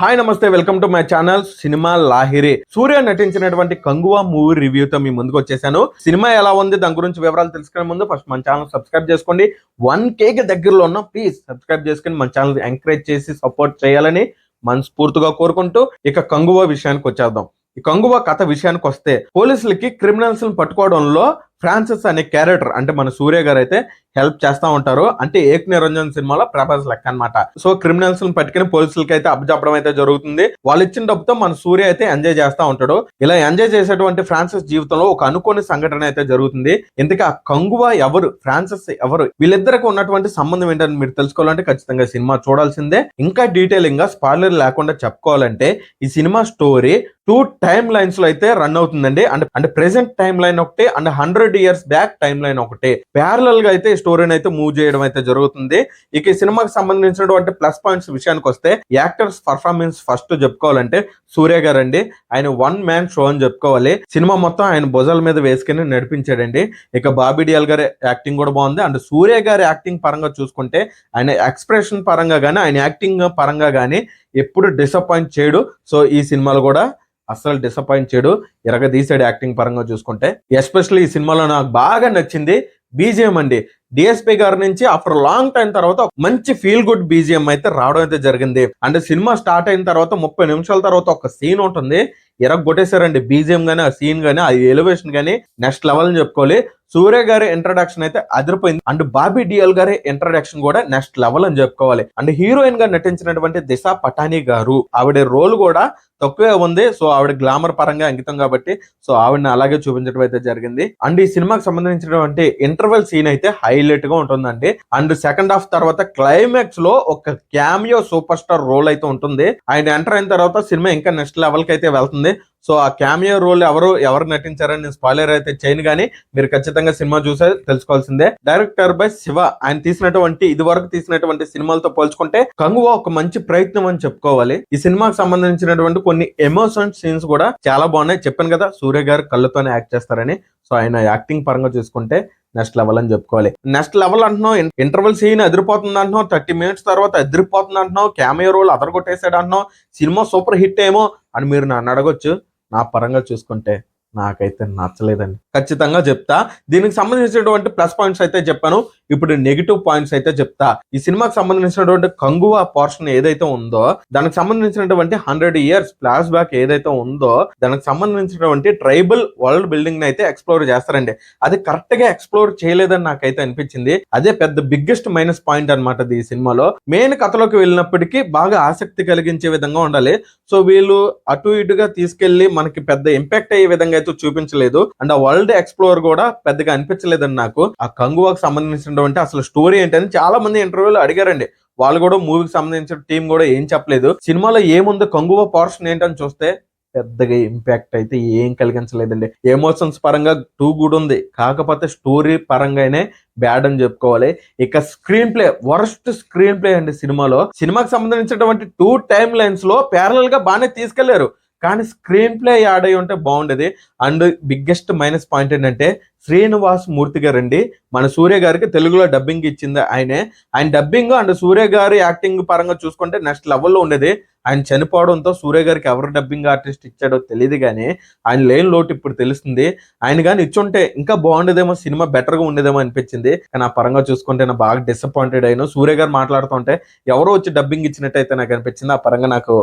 Hi నమస్తే welcome to my channel cinema Lahiri. Suriya నటించినటువంటి Kanguva movie రివ్యూతో మీ ముందుకు వచ్చేసాను. సినిమా ఎలా ఉంది? దాని గురించి వివరాలు తెలుసుకునే ముందు ఫస్ట్ మన ఛానల్ సబ్స్క్రైబ్ చేసుకోండి. వన్ కేకి దగ్గరలో ఉన్న ప్లీజ్ సబ్స్క్రైబ్ చేసుకుని మన ఛానల్ ఎంకరేజ్ చేసి సపోర్ట్ చేయాలని మనస్ఫూర్తిగా కోరుకుంటూ ఇక కంగువా విషయానికి వచ్చేద్దాం. ఈ కంగువా కథ విషయానికి వస్తే పోలీసులకి క్రిమినల్స్ని పట్టుకోవడంలో ఫ్రాన్సిస్ అనే క్యారెక్టర్ అంటే మన సూర్య గారు అయితే హెల్ప్ చేస్తా ఉంటారు. అంటే ఏక్ నిరంజన్ సినిమాలో ప్రభాస్ లెక్క అన్నమాట. సో క్రిమినల్స్ పట్టుకుని పోలీసులకి అయితే అప్పచెప్పడం అయితే జరుగుతుంది. వాళ్ళు ఇచ్చిన డబ్బుతో మన సూర్య అయితే ఎంజాయ్ చేస్తా ఉంటాడు. ఇలా ఎంజాయ్ చేసేటువంటి ఫ్రాన్సిస్ జీవితంలో ఒక అనుకోని సంఘటన అయితే జరుగుతుంది. ఎందుకు ఆ కంగువా ఎవరు ఫ్రాన్సిస్ ఎవరు వీళ్ళిద్దరికి ఉన్నటువంటి సంబంధం ఏంటని మీరు తెలుసుకోవాలంటే ఖచ్చితంగా సినిమా చూడాల్సిందే. ఇంకా డీటెయిలింగ్గా స్పాయిలర్ లేకుండా చెప్పుకోవాలంటే ఈ సినిమా స్టోరీ టూ టైమ్ లైన్స్లో అయితే రన్ అవుతుందండి. And and present time line ఒకటి and hundred years back time line ఒకటి. ప్యారలల్గా అయితే స్టోరీని అయితే మూవ్ చేయడం అయితే జరుగుతుంది. ఇక ఈ సినిమాకి సంబంధించినటువంటి ప్లస్ పాయింట్స్ విషయానికి వస్తే యాక్టర్స్ పర్ఫార్మెన్స్ ఫస్ట్ చెప్పుకోవాలంటే సూర్య గారు అండి ఆయన వన్ మ్యాన్ షో అని చెప్పుకోవాలి. సినిమా మొత్తం ఆయన భుజాల మీద వేసుకుని నడిపించాడండి. ఇక బాబీడియాల్ గారి యాక్టింగ్ కూడా బాగుంది. అండ్ సూర్య గారి యాక్టింగ్ పరంగా చూసుకుంటే ఆయన ఎక్స్ప్రెషన్ పరంగా కానీ ఆయన యాక్టింగ్ పరంగా కానీ ఎప్పుడు డిసప్పాయింట్ చేయడు. సో ఈ సినిమాలో కూడా అస్సలు డిసప్పాయింట్ చేయడు. ఎరగదీసాడు యాక్టింగ్ పరంగా చూసుకుంటే. ఎస్పెషల్లీ ఈ సినిమాలో నాకు బాగా నచ్చింది బీజిఎం అండి. డిఎస్పీ గారి నుంచి ఆఫ్టర్ లాంగ్ టైం తర్వాత మంచి ఫీల్ గుడ్ బీజిఎం అయితే రావడం అయితే జరిగింది. అంటే సినిమా స్టార్ట్ అయిన తర్వాత ముప్పై నిమిషాల తర్వాత ఒక సీన్ ఉంటుంది. ఎరగొట్టేశారండి బీజిఎం గానీ ఆ సీన్ గానీ ఆ ఎలివేషన్ గానీ నెక్స్ట్ లెవెల్ అని చెప్పుకోవాలి. సూర్య గారి ఇంట్రడక్షన్ అయితే అదిరిపోయింది. అండ్ బాబీ డియల్ గారి ఇంట్రడక్షన్ కూడా నెక్స్ట్ లెవెల్ అని చెప్పుకోవాలి. అండ్ హీరోయిన్గా నటించినటువంటి దిశ పటానీ గారు. ఆవిడ రోల్ కూడా తక్కువే ఉంది. సో ఆవిడ గ్లామర్ పరంగా అంకితం కాబట్టి సో ఆవిడని అలాగే చూపించడం అయితే జరిగింది. అండ్ ఈ సినిమాకి సంబంధించినటువంటి ఇంటర్వెల్ సీన్ అయితే హై హైలైట్గా ఉంటుందండి. అండ్ సెకండ్ హాఫ్ తర్వాత క్లైమాక్స్లో ఒక క్యామియో సూపర్ స్టార్ రోల్ అయితే ఉంటుంది. ఆయన ఎంటర్ అయిన తర్వాత సినిమా ఇంకా నెక్స్ట్ లెవెల్కి అయితే వెళ్తుంది. సో ఆ క్యామియో రోల్ ఎవరు ఎవరు నటించారని నేను స్పాయిలర్ అయితే చేయను కానీ మీరు ఖచ్చితంగా సినిమా చూసే తెలుసుకోవాల్సిందే. డైరెక్టర్ బై శివ ఆయన తీసినటువంటి ఇది వరకు తీసినటువంటి సినిమాలతో పోల్చుకుంటే కంగువా ఒక మంచి ప్రయత్నం అని చెప్పుకోవాలి. ఈ సినిమాకి సంబంధించినటువంటి కొన్ని ఎమోషన్ సీన్స్ కూడా చాలా బాగున్నాయి. చెప్పాను కదా సూర్య గారు కళ్ళతోనే యాక్ట్ చేస్తారని. సో ఆయన యాక్టింగ్ పరంగా చూసుకుంటే నెక్స్ట్ లెవెల్ అని చెప్పుకోవాలి. నెక్స్ట్ లెవెల్ అంటున్నావు ఇంటర్వెల్ సీన్ అదిరిపోతుంది అంటున్నావు థర్టీ మినిట్స్ తర్వాత అదిరిపోతుంది అంటున్నావు కెమెరా రోల్ అదరగొట్టేసాడు అంటున్నావు సినిమా సూపర్ హిట్ ఏమో అని మీరు నన్ను అడగొచ్చు. నా పరంగా చూసుకుంటే నాకైతే నచ్చలేదండి. ఖచ్చితంగా చెప్తా. దీనికి సంబంధించినటువంటి ప్లస్ పాయింట్స్ అయితే చెప్పాను. ఇప్పుడు నెగిటివ్ పాయింట్స్ అయితే చెప్తా. ఈ సినిమాకి సంబంధించినటువంటి కంగువ పోర్షన్ ఏదైతే ఉందో దానికి సంబంధించినటువంటి హండ్రెడ్ ఇయర్స్ ఫ్లాష్ బ్యాక్ ఏదైతే ఉందో దానికి సంబంధించినటువంటి ట్రైబల్ వరల్డ్ బిల్డింగ్ అయితే ఎక్స్ప్లోర్ చేస్తారండి. అది కరెక్ట్గా ఎక్స్ప్లోర్ చేయలేదని నాకైతే అనిపించింది. అదే పెద్ద బిగ్గెస్ట్ మైనస్ పాయింట్ అనమాట ఈ సినిమాలో. మెయిన్ కథలోకి వెళ్ళినప్పటికీ బాగా ఆసక్తి కలిగించే విధంగా ఉండాలి. సో వీళ్ళు అటు ఇటుగా తీసుకెళ్ళి మనకి పెద్ద ఇంపాక్ట్ అయ్యే విధంగా అయితే చూపించలేదు. అండ్ ఆ వరల్డ్ ఎక్స్ప్లోర్ కూడా పెద్దగా అనిపించలేదండి నాకు. ఆ కంగువాకి సంబంధించినటువంటి అసలు స్టోరీ ఏంటని చాలా మంది ఇంటర్వ్యూలో అడిగారండి. వాళ్ళు కూడా మూవీకి సంబంధించిన టీం కూడా ఏం చెప్పలేదు. సినిమాలో ఏముంది? కంగువ పోర్షన్ ఏంటని చూస్తే పెద్దగా ఇంపాక్ట్ అయితే ఏం కలిగించలేదండి. ఎమోషన్స్ పరంగా టూ గుడ్ ఉంది. కాకపోతే స్టోరీ పరంగానే బ్యాడ్ అని చెప్పుకోవాలి. ఇక screen play worst screen play అండి సినిమాలో. సినిమాకి సంబంధించినటువంటి టూ టైమ్ లైన్స్లో ప్యారల్గా బాగానే తీసుకెళ్ళారు. కానీ స్క్రీన్ ప్లే యాడ్ అయి ఉంటే బాగుండేది. అండ్ బిగ్గెస్ట్ మైనస్ పాయింట్ ఏంటంటే శ్రీనివాస్ మూర్తి గారు అండి మన సూర్య గారికి తెలుగులో డబ్బింగ్ ఇచ్చింది ఆయనే. ఆయన డబ్బింగ్ అండ్ సూర్య గారి యాక్టింగ్ పరంగా చూసుకుంటే నెక్స్ట్ లెవెల్లో ఉండేది. ఆయన చనిపోవడంతో సూర్య గారికి ఎవరు డబ్బింగ్ ఆర్టిస్ట్ ఇచ్చాడో తెలియదు కానీ ఆయన లేని లోటు ఇప్పుడు తెలుస్తుంది. ఆయన కానీ ఇచ్చుంటే ఇంకా బాగుండేదేమో సినిమా బెటర్గా ఉండేదేమో అనిపించింది. కానీ ఆ పరంగా చూసుకుంటే నా బాగా డిసప్పాయింటెడ్ అయినా సూర్య గారు మాట్లాడుతుంటే ఎవరో వచ్చి డబ్బింగ్ ఇచ్చినట్టయితే నాకు అనిపించింది. ఆ పరంగా నాకు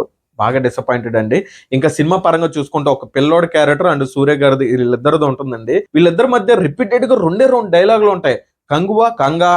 బాగా డిసప్పాయింటెడ్ అండి. ఇంకా సినిమా పరంగా చూసుకుంటే ఒక పిల్లోడి క్యారెక్టర్ అండ్ సూర్య గారిది వీళ్ళిద్దరిది ఉంటుందండి. వీళ్ళిద్దరి మధ్య రిపీటెడ్గా రెండే రెండు డైలాగులు ఉంటాయి. కంగువా కంగా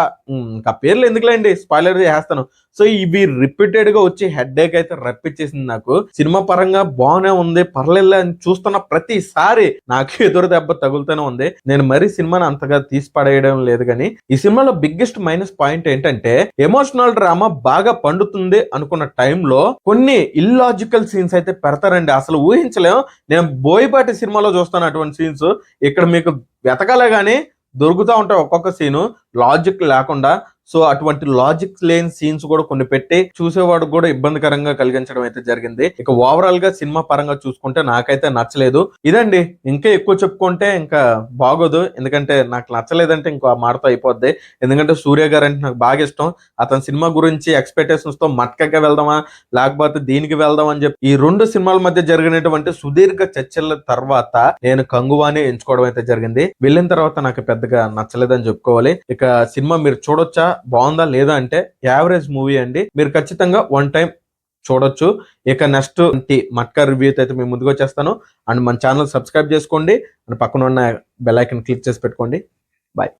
ఇంకా పేర్లు ఎందుకులేండి? స్పాయిలర్ చేస్తాను సో ఇవి రిపీటెడ్గా వచ్చి హెడ్ ఏక్ అయితే రప్పించేసింది నాకు. సినిమా పరంగా బాగానే ఉంది. పర్లేదు అని చూస్తున్న ప్రతిసారి నాకు ఎదురు దెబ్బ తగులుతూనే ఉంది. నేను మరీ సినిమాని అంతగా తీసి పడేయడం లేదు కానీ ఈ సినిమాలో బిగ్గెస్ట్ మైనస్ పాయింట్ ఏంటంటే ఎమోషనల్ డ్రామా బాగా పండుతుంది అనుకున్న టైంలో కొన్ని ఇల్లాజికల్ సీన్స్ అయితే పెడతారండి. అసలు ఊహించలేం. నేను బోయపాటి సినిమాలో చూస్తాను అటువంటి సీన్స్ ఇక్కడ మీకు వెతకాలే కానీ దొరుకుతూ ఉంటాయి ఒక్కొక్క సీను. లాజిక్ లేకుండా సో అటువంటి లాజిక్ లేని సీన్స్ కూడా కొన్ని పెట్టి చూసేవాడు కూడా ఇబ్బందికరంగా కలిగించడం అయితే జరిగింది. ఇక ఓవరాల్గా సినిమా పరంగా చూసుకుంటే నాకైతే నచ్చలేదు. ఇదండి. ఇంకా ఎక్కువ చెప్పుకుంటే ఇంకా బాగోదు. ఎందుకంటే నాకు నచ్చలేదంటే ఇంకో మాటతో అయిపోద్ది. ఎందుకంటే సూర్య గారు అంటే నాకు బాగా ఇష్టం. అతని సినిమా గురించి ఎక్స్పెక్టేషన్స్తో మట్కగా వెళ్దామా లేకపోతే దీనికి వెళ్దాం అని చెప్పి ఈ రెండు సినిమాల మధ్య జరిగినటువంటి సుదీర్ఘ చర్చల తర్వాత నేను కంగువాని ఎంచుకోవడం అయితే జరిగింది. వెళ్ళిన తర్వాత నాకు పెద్దగా నచ్చలేదని చెప్పుకోవాలి. ఇక సినిమా మీరు చూడొచ్చా? బాగుందా లేదా అంటే యావరేజ్ మూవీ అండి. మీరు ఖచ్చితంగా వన్ టైం చూడొచ్చు. ఇక నెక్స్ట్ మట్కా రివ్యూ అయితే మేము ముందుకు వచ్చేస్తాను. అండ్ మన ఛానల్ సబ్స్క్రైబ్ చేసుకోండి. అండ్ పక్కన ఉన్న బెల్ ఐకన్ క్లిక్ చేసి పెట్టుకోండి. బాయ్.